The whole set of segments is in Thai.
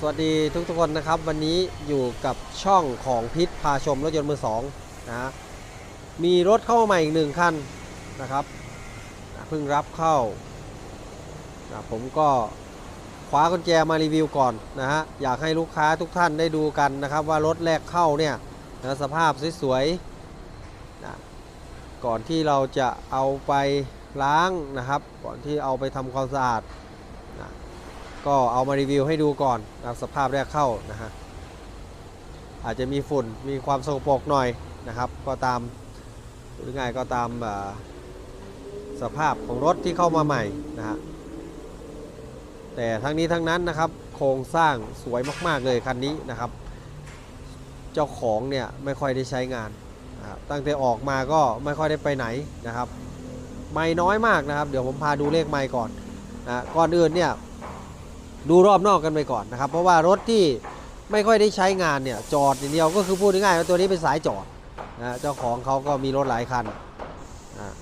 สวัสดีทุกทุกๆคนนะครับ วันนี้อยู่กับช่องของพิษพาชมรถยนต์มือสองนะมีรถเข้ามาใหม่อีกหนึ่งคันนะครับเพิ่งรับเข้านะผมก็คว้ากุญแจมารีวิวก่อนนะฮะอยากให้ลูกค้าทุกท่านได้ดูกันนะครับ ว่ารถแรกเข้าเนี่ยนะสภาพสวยๆนะก่อนที่เราจะเอาไปล้างนะครับ ก่อนที่เอาไปทำความสะอาด ก็เอามารีวิวให้ดูก่อนนะสภาพแรกเข้านะฮะอาจจะมีฝุ่นมีความสกปรกหน่อยนะครับ ก็ตามหรือไงก็ตามสภาพของรถที่เข้ามาใหม่นะฮะแต่ทั้งนี้ทั้งนั้นนะครับ โครงสร้างสวยมากๆเลยคันนี้นะครับ เจ้าของเนี่ยไม่ค่อยได้ใช้งานนะครับตั้งแต่ออกมาก็ไม่ค่อยได้ไปไหนนะครับ ไม่น้อยมากนะครับ เดี๋ยวผมพาดูเลขไม่ก่อนนะก่อนอื่นเนี่ย ดูรอบนอกกันไปก่อนนะครับ เพราะว่ารถที่ไม่ค่อยได้ใช้งานเนี่ยจอดอย่างเดียวก็คือพูดง่ายๆว่าตัวนี้เป็นสายจอดนะเจ้าของเขาก็มีรถหลายคันนะ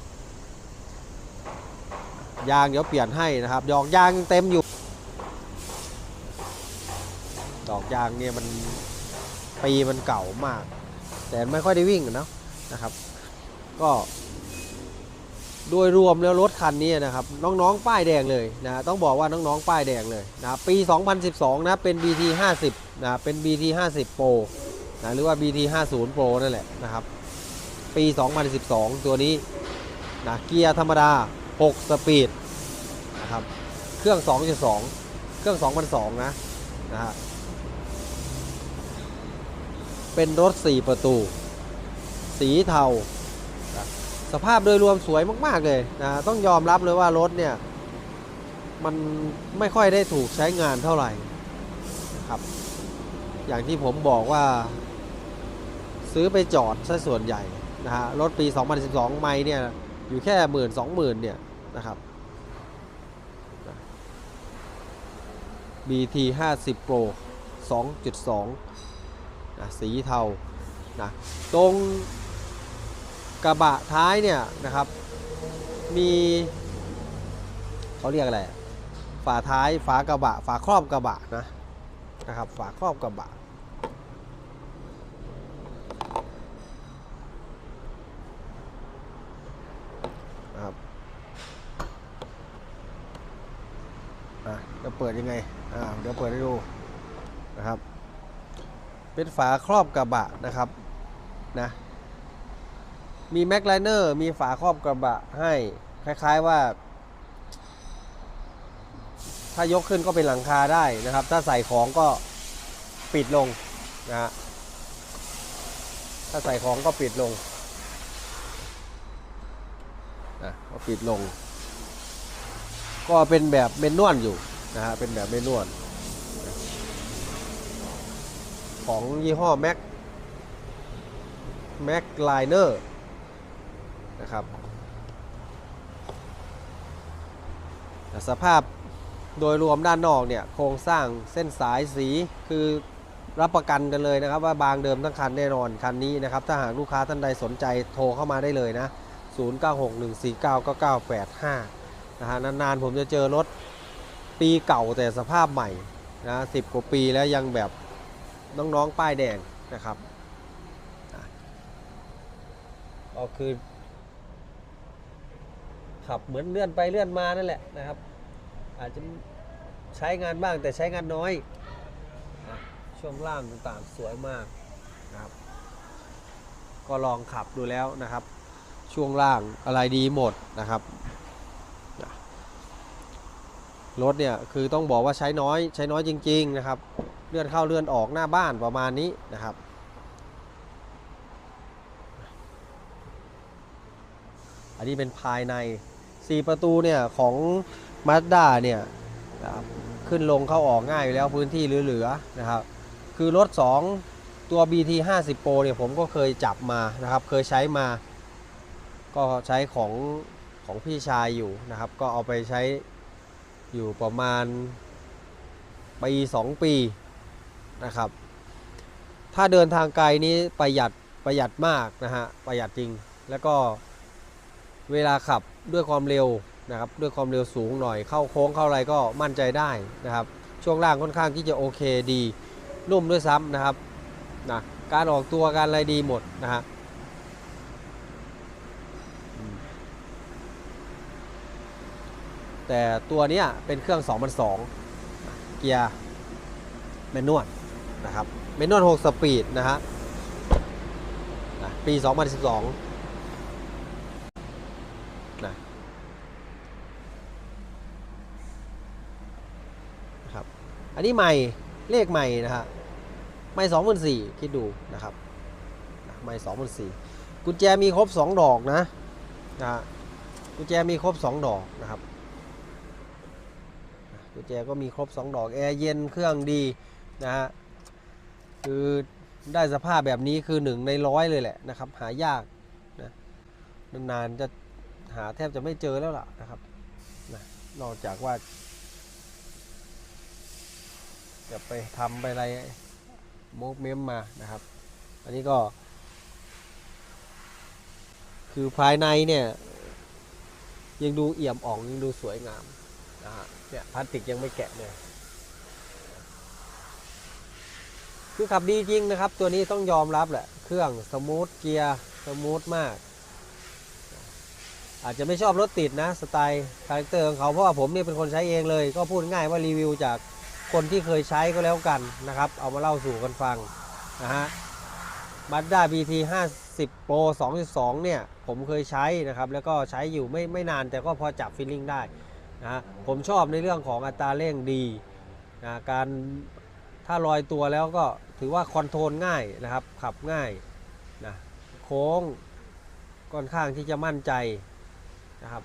ยางเดี๋ยวเปลี่ยนให้นะครับ ดอกยางเต็มอยู่ ดอกยางเนี่ยมันปีมันเก่ามาก แต่ไม่ค่อยได้วิ่งนะนะครับ ก็ โดยรวมแล้วรถคันนี้นะครับน้องๆ ป้ายแดงเลยนะต้องบอกว่าน้องๆ ป้ายแดงเลยนะปี 2012 นะเป็น BT 50นะเป็น BT 50 Pro นะหรือว่า BT 50 Pro นั่นแหละนะครับ ปี 2012 ตัวนี้นะเกียร์ธรรมดา 6 สปีดนะครับเครื่อง 2.2 เครื่อง 2002 นะนะฮะเป็นรถ 4 ประตู สีเทา สภาพโดยรวมสวยมากๆเลยนะต้องยอมรับเลยว่ารถเนี่ย มันไม่ค่อยได้ถูกใช้งานเท่าไหร่นะครับ อย่างที่ผมบอกว่า ซื้อไปจอดซะส่วนใหญ่นะฮะรถปี 2012 ไม่เนี่ย อยู่แค่หมื่นสองหมื่นเนี่ยนะครับ BT 50 Pro 2.2นะสีเทานะตรง กระบะท้ายเนี่ยนะครับ มีเขาเรียกอะไรฝาท้ายฝากระบะ ฝาครอบกระบะนะนะครับ ฝาครอบกระบะ นะครับอะจะเปิดยังไงอ่าเดี๋ยวเปิดให้ดูนะครับ เป็นฝาครอบกระบะนะครับนะ มีแม็กไลเนอร์มีฝาครอบกระบะให้ คล้ายๆว่า ถ้ายกขึ้นก็เป็นหลังคาได้นะครับ ถ้าใส่ของก็ปิดลงนะฮะถ้าใส่ของก็ปิดลงนะก็ปิดลง ก็เป็นแบบเมนนวลอยู่นะฮะเป็นแบบเมนนวลของยี่ห้อแม็กแม็กไลเนอร์ นะครับสภาพโดยรวมด้านนอกเนี่ยโครงสร้างเส้นสายสีคือรับประกันกันเลยนะครับ ว่าบางเดิมทั้งคันแน่นอนคันนี้นะครับ ถ้าหากลูกค้าท่านใดสนใจโทรเข้ามาได้เลยนะ 0961499985 นะฮะนานๆผมจะเจอรถปีเก่าแต่สภาพใหม่นะสิบกว่าปีแล้วยังแบบน้องๆป้ายแดงนะครับก็คือ ขับเหมือนเลื่อนไปเลื่อนมานั่นแหละนะครับ อาจจะใช้งานบ้างแต่ใช้งานน้อยนะช่วงล่างต่างๆสวยมากนะครับ ก็ลองขับดูแล้วนะครับ ช่วงล่างอะไรดีหมดนะครับรถเนี่ยคือต้องบอกว่าใช้น้อยใช้น้อยจริง ๆนะครับ เลื่อนเข้าเลื่อนออกหน้าบ้านประมาณนี้นะครับอันนี้เป็นภายใน 4 ประตูเนี่ยของ Mazda เนี่ยครับขึ้นลงเข้าออกง่ายอยู่แล้วพื้นที่เหลือๆนะครับ คือรถ 2 ตัว BT 50 Pro เนี่ยผมก็เคยจับมานะครับ เคยใช้มา ก็ใช้ของของพี่ชายอยู่นะครับ ก็เอาไปใช้อยู่ประมาณปี2 ปีนะครับ ถ้าเดินทางไกลนี้ประหยัดประหยัดมากนะฮะประหยัดจริงแล้วก็ เวลาขับด้วยความเร็วนะครับด้วยความเร็วสูงหน่อยเข้าโค้งเข้าอะไรก็มั่นใจได้นะครับช่วงล่างค่อนข้างที่จะโอเคดีนุ่มด้วยซ้ำนะครับนะการออกตัวการอะไรดีหมดนะฮะแต่ตัวนี้เป็นเครื่อง2 0 0เกียร์แมนนวลนะครับแมนนวล6สปีดนะฮะนะปี 2012 นะครับ อันนี้ใหม่เลขใหม่นะฮะไม่24,000คิดดูนะครับนะไม่24,000กุญแจมีครบ2ดอกนะนะกุญแจมีครบ2ดอกนะครับกุญแจก็มีครบ2ดอกแอร์เย็นเครื่องดีนะฮะคือได้สภาพแบบนี้คือหนึ่งในร้อยเลยแหละนะครับ หายากนะนานๆจะหาแทบจะไม่เจอแล้วล่ะนะครับนะนอกจากว่า จะไปทำไปอะไรโมกเมมมานะครับ อันนี้ก็ คือภายในเนี่ย ยังดูเอี่ยมอ่องยังดูสวยงามนะฮะเนี่ยพลาสติกยังไม่แกะเลยคือขับดีจริงนะครับ ตัวนี้ต้องยอมรับแหละ เครื่องสมูทเกียร์สมูทมาก อาจจะไม่ชอบรถติดนะ สไตล์คาแรคเตอร์ของเขาเพราะว่าผมเนี่ยเป็นคนใช้เองเลย ก็พูดง่ายว่ารีวิวจาก คนที่เคยใช้ก็แล้วกันนะครับ เอามาเล่าสู่กันฟังนะฮะบัตด้า BT 50 Pro 2.2เนี่ย ผมเคยใช้นะครับ แล้วก็ใช้อยู่ไม่ไม่นานแต่ก็พอจับฟีลลิ่งได้นะฮะผมชอบในเรื่องของอัตราเร่งดีนะการถ้าลอยตัวแล้วก็ถือว่าคอนโทรลง่ายนะครับ ขับง่ายนะโค้งค่อนข้างที่จะมั่นใจนะครับ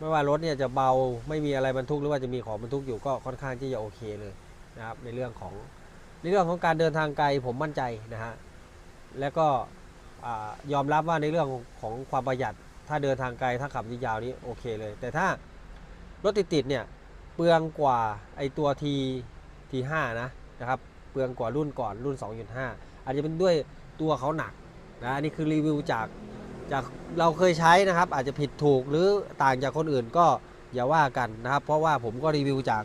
ไม่ว่ารถเนี่ยจะเบาไม่มีอะไรบรรทุกหรือว่าจะมีของบรรทุกอยู่ก็ค่อนข้างที่จะโอเคเลยนะครับในเรื่องของในเรื่องของการเดินทางไกลผมมั่นใจนะฮะแล้วก็ยอมรับว่าในเรื่องของความประหยัด ถ้าเดินทางไกลถ้าขับยาวนี้โอเคเลย แต่ถ้ารถติดๆเนี่ยเปลืองกว่าไอตัว T T5 นะนะครับเปลืองกว่ารุ่นก่อนรุ่น 2.5 อาจจะเป็นด้วยตัวเขาหนักนะอันนี้คือรีวิวจาก จากเราเคยใช้นะครับ อาจจะผิดถูกหรือต่างจากคนอื่นก็อย่าว่ากันนะครับ เพราะว่าผมก็รีวิวจาก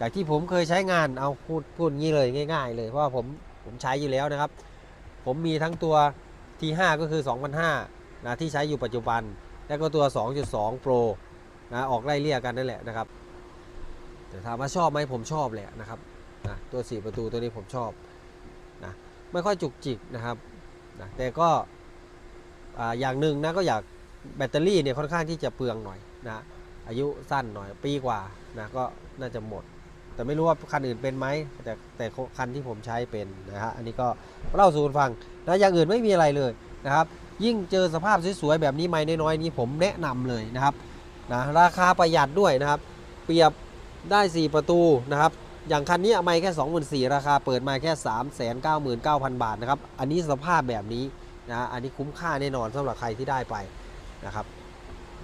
จากที่ผมเคยใช้งานเอาพูดพูดงี้เลยง่าย ๆ เลยเพราะว่าผมผมใช้อยู่แล้วนะครับ ผมมีทั้งตัว T5 ก็คือ2,500นะที่ใช้อยู่ปัจจุบัน แล้วก็ตัว 2.2 Pro นะออกไล่เลี่ยกันนั่นแหละนะครับแต่ถามว่าชอบไหมผมชอบแหละนะครับนะตัว 4 ประตูตัวนี้ผมชอบนะไม่ค่อยจุกจิกนะครับนะแต่ก็ อย่างหนึ่งนะก็อยากแบตเตอรี่เนี่ยค่อนข้างที่จะเปลืองหน่อยนะอายุสั้นหน่อยปีกว่านะก็น่าจะหมด แต่ไม่รู้ว่าคันอื่นเป็นไหมแต่แต่คันที่ผมใช้เป็นนะฮะอันนี้ก็เล่าสู่กันฟังนะอย่างอื่นไม่มีอะไรเลยนะครับยิ่งเจอสภาพสวยๆแบบนี้ไม่น้อยๆนี้ผมแนะนำเลยนะครับนะราคาประหยัดด้วยนะครับ เปรียบได้ 4 ประตูนะครับอย่างคันนี้ไม่แค่ 24,000ราคาเปิดมาแค่ 399,000 บาทนะครับอันนี้สภาพแบบนี้ นะอันนี้คุ้มค่าแน่นอนสำหรับใครที่ได้ไปนะครับ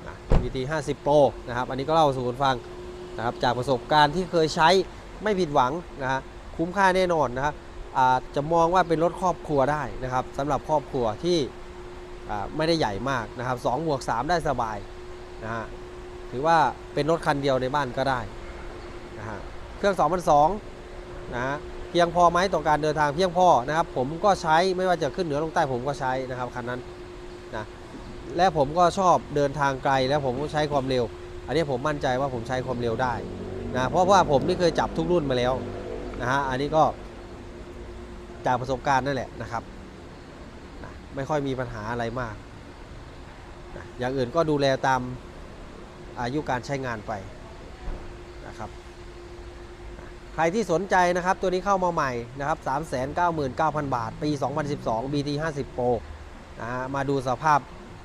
นะ VT 50 Pro นะครับ อันนี้ก็เล่าสู่กันฟังนะครับจากประสบการณ์ที่เคยใช้ไม่ผิดหวังนะฮะคุ้มค่าแน่นอนนะครับอาจจะมองว่าเป็นรถครอบครัวได้นะครับสำหรับครอบครัวที่ไม่ได้ใหญ่มากนะครับ2บวก3ได้สบายนะฮะถือว่าเป็นรถคันเดียวในบ้านก็ได้นะฮะเครื่อง 2002นะฮะ เพียงพอไหมต่อการเดินทางเพียงพอนะครับ ผมก็ใช้ไม่ว่าจะขึ้นเหนือลงใต้ผมก็ใช้นะครับคันนั้นนะและผมก็ชอบเดินทางไกลแล้วผมก็ใช้ความเร็ว อันนี้ผมมั่นใจว่าผมใช้ความเร็วได้นะเพราะว่าผมนี่เคยจับทุกรุ่นมาแล้วนะฮะอันนี้ก็จากประสบการณ์นั่นแหละนะครับนะไม่ค่อยมีปัญหาอะไรมากนะอย่างอื่นก็ดูแลตามอายุการใช้งานไปนะครับ ใครที่สนใจนะครับ ตัวนี้เข้ามาใหม่นะครับ 399,000 บาท ปี 2012 BT 50 Pro นะฮะมาดูสภาพ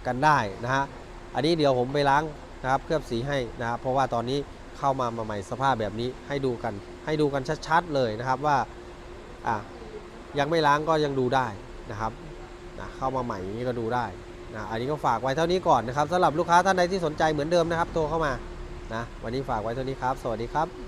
กันได้นะฮะ อันนี้เดี๋ยวผมไปล้างนะครับเคลือบสีให้นะครับ เพราะว่าตอนนี้เข้ามามาใหม่สภาพแบบนี้ให้ดูกัน ให้ดูกันชัดๆเลยนะครับว่าอะยังไม่ล้างก็ยังดูได้นะครับนะเข้ามาใหม่นี้ก็ดูได้นะอันนี้ก็ฝากไว้เท่านี้ก่อนนะครับสำหรับลูกค้าท่านใดที่สนใจเหมือนเดิมนะครับโทรเข้ามานะวันนี้ฝากไว้เท่านี้ครับ สวัสดีครับ